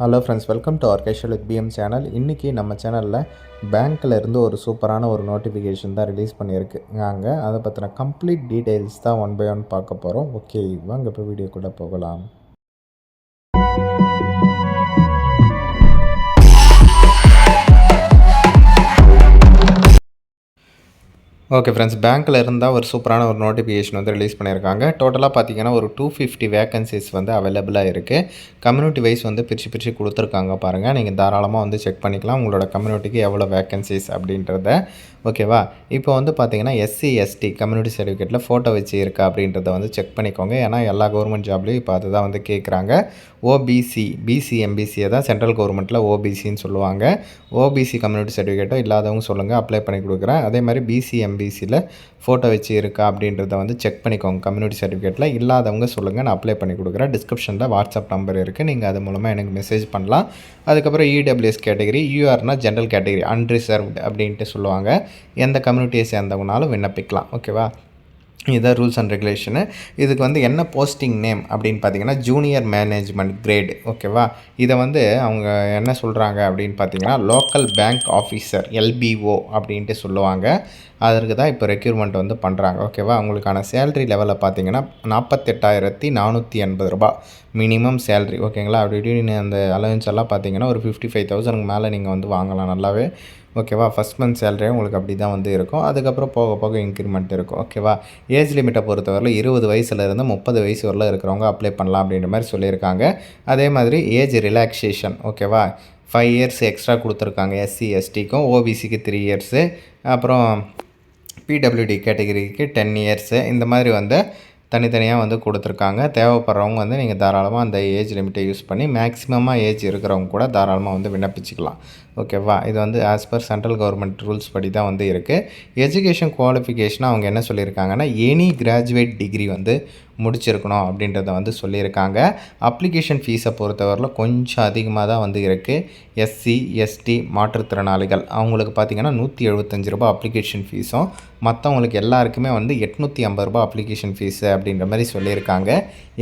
Hello friends welcome to ஆர்கேஷல் with PM channel இன்றைக்கி நம்ம சேனலில் பேங்க்கில் இருந்து ஒரு சூப்பரான ஒரு நோட்டிஃபிகேஷன் தான் ரிலீஸ் பண்ணியிருக்கு நாங்கள் அதை பற்றின கம்ப்ளீட் டீட்டெயில்ஸ் தான் ஒன் பை ஒன் பார்க்க போகிறோம் ஓகே வாங்க இப்போ வீடியோக்குள்ளே போகலாம். ஓகே ஃப்ரெண்ட்ஸ் பேங்க்கில் இருந்தால் ஒரு சூப்பரான ஒரு நோட்டிஃபிகேஷன் வந்து ரிலீஸ் பண்ணியிருக்காங்க. டோட்டலாக பார்த்தீங்கன்னா ஒரு டூ ஃபிஃப்டி வேகன்சிஸ் வந்து அவைலபிளாக இருக்குது கம்யூனிட்டி வைஸ் வந்து பிரித்து பிரித்து கொடுத்துருக்காங்க பாருங்கள் நீங்கள் தாராளமாக வந்து செக் பண்ணிக்கலாம். உங்களோட கம்யூனிட்டிக்கு எவ்வளோ வேகன்சிஸ் அப்படின்றத. ஓகேவா இப்போ வந்து பார்த்தீங்கன்னா எஸ்சி எஸ்டி கம்யூனிட்டி சர்டிஃபிகேட்டில் ஃபோட்டோ வச்சு இருக்கா அப்படின்றத வந்து செக் பண்ணிக்கோங்க. ஏன்னா எல்லா கவர்மெண்ட் ஜாப்லேயும் இப்போ அதுதான் வந்து கேட்குறாங்க ஓபிசி பிசி எம்பிசியை தான் சென்ட்ரல் கவர்மெண்ட்டில் ஓபிசின்னு சொல்லுவாங்க. ஓபிசி கம்யூனிட்டி சர்டிஃபிகேட்டோ இல்லாதவங்க சொல்லுங்கள் அப்ளை பண்ணி கொடுக்குறேன். அதே மாதிரி பிசி எம்பிசியில் ஃபோட்டோ வச்சு இருக்கா அப்படின்றத வந்து செக் பண்ணிக்கோங்க. கம்யூனிட்டி சர்டிஃபிகேட்டில் இல்லாதவங்க சொல்லுங்கள் நான் அப்ளை பண்ணி கொடுக்குறேன். டிஸ்கிரிப்ஷனில் வாட்ஸ்அப் நம்பர் இருக்குது நீங்கள் அது மூலமாக எனக்கு மெசேஜ் பண்ணலாம். அதுக்கப்புறம் இடபிள்யூஎஸ் கேட்டகரி யூஆர்னா ஜென்ரல் கேட்டகரி அன்ரிசர்வ்டு அப்படின்ட்டு சொல்லுவாங்க. எந்த கம்யூனிட்டியை சேர்ந்தவங்கனாலும் விண்ணப்பிக்கலாம். ஓகேவா இதுதான் ரூல்ஸ் அண்ட் ரெகுலேஷனு இதுக்கு வந்து என்ன போஸ்டிங் நேம் அப்படின்னு பார்த்தீங்கன்னா ஜூனியர் மேனேஜ்மெண்ட் கிரேடு ஓகேவா இதை வந்து அவங்க என்ன சொல்கிறாங்க அப்படின்னு பார்த்தீங்கன்னா லோக்கல் பேங்க் ஆஃபீஸர் எல்பிஓ அப்படின்ட்டு சொல்லுவாங்க. அதற்கு தான் இப்போ ரெக்யூர்மெண்ட் வந்து பண்ணுறாங்க ஓகேவா அவங்களுக்கான சேல்ரி லெவலில் பார்த்தீங்கன்னா நாற்பத்தெட்டாயிரத்தி நானூற்றி எண்பது ரூபா மினிமம் சேல்ரி ஓகேங்களா அப்படி இப்படின்னு அந்த அலவன்ஸ் எல்லாம் பார்த்தீங்கன்னா ஒரு ஃபிஃப்டி ஃபைவ் தௌசண்ட்க்கு மேலே நீங்கள் வந்து வாங்கலாம் நல்லாவே. ஓகேவா ஃபஸ்ட் மந்த் சேலரியே உங்களுக்கு அப்படி தான் வந்து இருக்கும். அதுக்கப்புறம் போக போக இன்க்ரிமெண்ட் இருக்கும். ஓகேவா ஏஜ் லிமிட்டை பொறுத்தவரையில் இருபது வயசுலேருந்து முப்பது வயசு வரல இருக்கிறவங்க அப்ளை பண்ணலாம் அப்படின்ற மாதிரி சொல்லியிருக்காங்க. அதே மாதிரி ஏஜ் ரிலாக்ஸேஷன் ஓகேவா ஃபைவ் இயர்ஸ் எக்ஸ்ட்ரா கொடுத்துருக்காங்க. எஸ்சி எஸ்டிக்கும் ஓபிசிக்கு த்ரீ இயர்ஸு அப்புறம் பிடபிள்யூடி கேட்டகரிக்கு டென் இயர்ஸு இந்த மாதிரி வந்து தனித்தனியாக வந்து கொடுத்துருக்காங்க. தேவைப்படுறவங்க வந்து நீங்கள் தாராளமாக அந்த ஏஜ் லிமிட்டை யூஸ் பண்ணி மேக்ஸிமமாக ஏஜ் இருக்கிறவங்க கூட தாராளமாக வந்து விண்ணப்பிச்சிக்கலாம். ஓகேவா? இது வந்து as per central government rules படி தான் வந்து இருக்குது எஜுகேஷன் குவாலிஃபிகேஷனாக அவங்க என்ன சொல்லியிருக்காங்கன்னா எனி கிராஜுவேட் டிகிரி வந்து முடிச்சிருக்கணும் அப்படின்றத வந்து சொல்லியிருக்காங்க. அப்ளிகேஷன் ஃபீஸை பொறுத்தவரையில் கொஞ்சம் அதிகமாக தான் வந்து இருக்குது எஸ்சி எஸ்டி மாற்றுத்திறனாளிகள் அவங்களுக்கு பார்த்திங்கன்னா நூற்றி எழுபத்தஞ்சு ரூபா அப்ளிகேஷன் ஃபீஸும் மற்றவங்களுக்கு எல்லாருக்குமே வந்து எட்நூற்றி ஐம்பது ரூபா அப்ளிகேஷன் ஃபீஸு அப்படின்ற மாதிரி சொல்லியிருக்காங்க.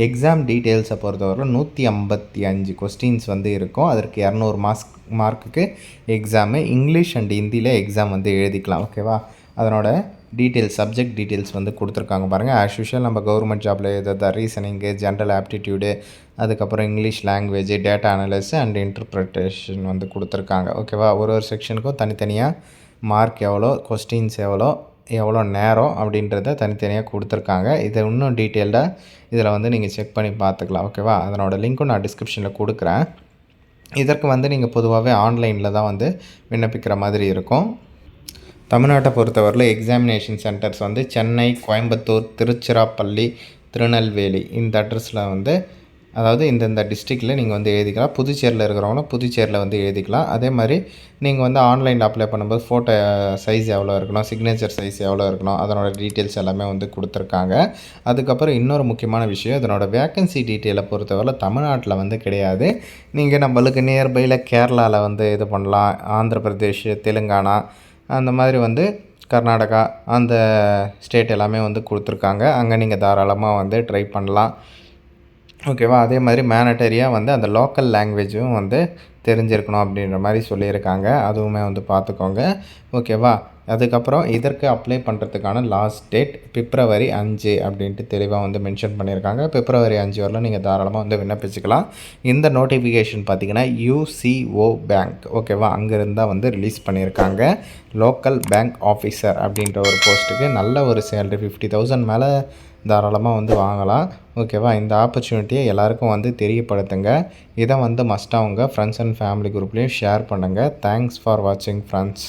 எக்ஸாம் டீட்டெயில்ஸை பொறுத்தவரையில் நூற்றி ஐம்பத்தி அஞ்சு கொஸ்டின்ஸ் வந்து இருக்கும். அதற்கு இரநூறு மார்க் மார்க்குக்கு எக்ஸாமு இங்கிலீஷ் அண்ட் ஹிந்தியில் எக்ஸாம் வந்து எழுதிக்கலாம். ஓகேவா அதனோட டீட்டெயில்ஸ் சப்ஜெக்ட் டீட்டெயில்ஸ் வந்து கொடுத்துருக்காங்க பாருங்கள் ஆஸ் யூஷுவல் நம்ம கவர்மெண்ட் ஜாப்பில் எதாவது ரீசனிங்கு ஜென்ரல் ஆப்டிடியூடு அதுக்கப்புறம் English language data analysis and interpretation வந்து கொடுத்துருக்காங்க. ஓகேவா ஒரு ஒரு செக்ஷனுக்கும் தனித்தனியாக மார்க் எவ்வளோ கொஸ்டின்ஸ் எவ்வளோ எவ்வளோ நேரம் அப்படின்றத தனித்தனியாக கொடுத்துருக்காங்க. இதை இன்னும் டீட்டெயில்டாக இதில் வந்து நீங்கள் செக் பண்ணி பார்த்துக்கலாம். ஓகேவா அதனோட லிங்க்கும் நான் டிஸ்கிரிப்ஷனில் கொடுக்குறேன். இதற்கு வந்து நீங்கள் பொதுவாகவே ஆன்லைனில் தான் வந்து விண்ணப்பிக்கிற மாதிரி இருக்கும். தமிழ்நாட்டை பொறுத்தவரையில் எக்ஸாமினேஷன் சென்டர்ஸ் வந்து சென்னை கோயம்புத்தூர் திருச்சிராப்பள்ளி திருநெல்வேலி இந்த அட்ரஸில் வந்து அதாவது இந்தந்த டிஸ்ட்ரிக்டில் நீங்கள் வந்து எழுதிக்கலாம். புதுச்சேரியில் இருக்கிறவங்களும் புதுச்சேரியில் வந்து எழுதிக்கலாம். அதே மாதிரி நீங்கள் வந்து ஆன்லைனில் அப்ளை பண்ணும்போது ஃபோட்டோ சைஸ் எவ்வளோ இருக்கணும் சிக்னேச்சர் சைஸ் எவ்வளோ இருக்கணும் அதனோட டீட்டெயில்ஸ் எல்லாமே வந்து கொடுத்துருக்காங்க. அதுக்கப்புறம் இன்னொரு முக்கியமான விஷயம் இதனோட வேக்கன்சி டீட்டெயிலை பொறுத்தவரை தமிழ்நாட்டில் வந்து கிடையாது. நீங்கள் நம்மளுக்கு நியர்பையில் கேரளாவில் வந்து இது பண்ணலாம் ஆந்திர பிரதேஷ் தெலுங்கானா அந்த மாதிரி வந்து கர்நாடகா அந்த ஸ்டேட் எல்லாமே வந்து கொடுத்துருக்காங்க. அங்கே நீங்கள் தாராளமாக வந்து ட்ரை பண்ணலாம். ஓகேவா அதே மாதிரி மேனட்டரியாக வந்து அந்த லோக்கல் லாங்குவேஜும் வந்து தெரிஞ்சிருக்கணும் அப்படின்ற மாதிரி சொல்லியிருக்காங்க. அதுவுமே வந்து பார்த்துக்கோங்க. ஓகேவா அதுக்கப்புறம் இதற்கு அப்ளை பண்ணுறதுக்கான லாஸ்ட் டேட் பிப்ரவரி அஞ்சு அப்படின்ட்டு தெளிவாக வந்து மென்ஷன் பண்ணியிருக்காங்க. பிப்ரவரி அஞ்சு வரலாம் நீங்கள் தாராளமாக வந்து விண்ணப்பிச்சுக்கலாம். இந்த நோட்டிஃபிகேஷன் பார்த்திங்கன்னா யூசிஓ பேங்க் ஓகேவா அங்கேருந்து வந்து ரிலீஸ் பண்ணியிருக்காங்க. லோக்கல் பேங்க் ஆஃபீஸர் அப்படின்ற ஒரு போஸ்ட்டுக்கு நல்ல ஒரு சேலரி ஃபிஃப்டி தௌசண்ட் மேலே தாராளமாக வந்து வாங்கலாம். ஓகேவா இந்த ஆப்பர்ச்சுனிட்டியை எல்லாருக்கும் வந்து தெரியப்படுத்துங்க. இதை வந்து மஸ்ட்டாக உங்கள் ஃப்ரெண்ட்ஸ் அண்ட் ஃபேமிலி குரூப்லேயும் ஷேர் பண்ணுங்கள் தேங்க்ஸ் ஃபார் வாட்சிங் ஃப்ரெண்ட்ஸ்